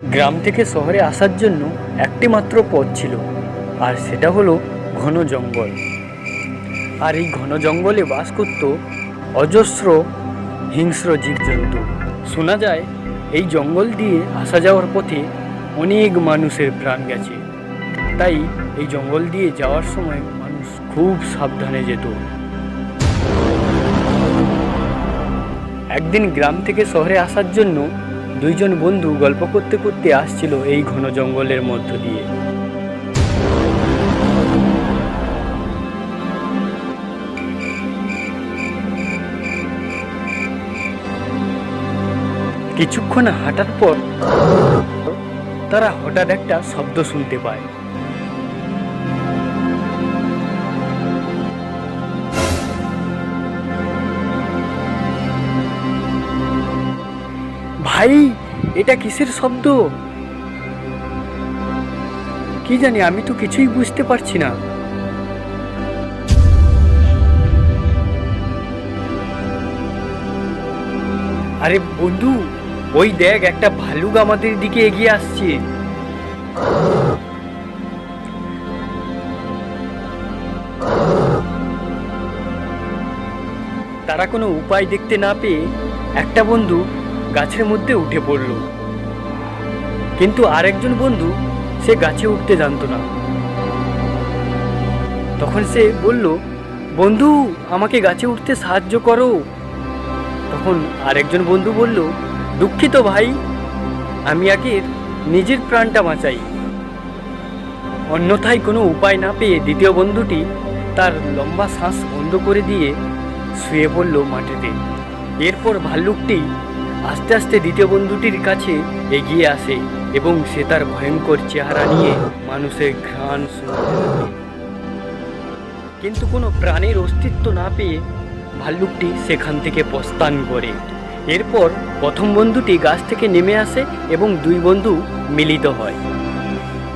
গ্রাম থেকে শহরে আসার জন্য একটি মাত্র পথ ছিল, আর সেটা হলো ঘন জঙ্গল। আর এই ঘন জঙ্গলে বাস করত অজস্র হিংস্র জীবজন্তু। শোনা যায়, এই জঙ্গল দিয়ে আসা যাওয়ার পথে অনেক মানুষের প্রাণ গেছে। তাই এই জঙ্গল দিয়ে যাওয়ার সময় মানুষ খুব সাবধানে যেত। একদিন গ্রাম থেকে শহরে আসার জন্য দুইজন বন্ধু গল্প করতে করতে আসছিল এই ঘন জঙ্গলের মধ্য দিয়ে। কিছুক্ষণ হাঁটার পর তারা হঠাৎ একটা শব্দ শুনতে পায়। ভাই, এটা কিসের শব্দ? কি জানি, আমি তো কিছুই বুঝতে পারছি না। আরে বন্ধু, ওই দেখ, একটা ভালুক আমাদের দিকে এগিয়ে আসছে। তারা কোনো উপায় দেখতে না পেয়ে একটা বন্ধু গাছের মধ্যে উঠে পড়ল। কিন্তু আরেকজন বন্ধু সে গাছে উঠতে জানতো না। তখন সে বলল, বন্ধু, আমাকে গাছে উঠতে সাহায্য করো। তখন আরেকজন বন্ধু বলল, দুঃখিত ভাই, আমি আগে নিজের প্রাণটা বাঁচাই। অন্যথায় কোনো উপায় না পেয়ে দ্বিতীয় বন্ধুটি তার লম্বা শ্বাস বন্ধ করে দিয়ে শুয়ে পড়ল মাটিতে। এরপর ভাল্লুকটি আস্তে আস্তে দ্বিতীয় বন্ধুটির কাছে এগিয়ে আসে এবং সে তার ভয়ঙ্কর চেহারা নিয়ে মানুষের ঘ্রাণ শুনতে কিন্তু কোনো প্রাণীর অস্তিত্ব না পেয়ে ভাল্লুকটি সেখান থেকে প্রস্থান করে। এরপর প্রথম বন্ধুটি গাছ থেকে নেমে আসে এবং দুই বন্ধু মিলিত হয়।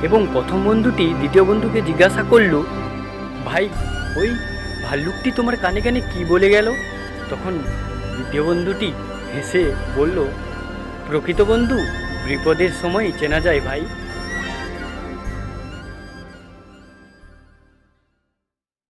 এবং প্রথম বন্ধুটি দ্বিতীয় বন্ধুকে জিজ্ঞাসা করল, ভাই, ওই ভাল্লুকটি তোমার কানে কানে কি বলে গেল? তখন দ্বিতীয় বন্ধুটি হেসে বলল প্রকৃত বন্ধু বিপদের সময় চেনা যায় ভাই।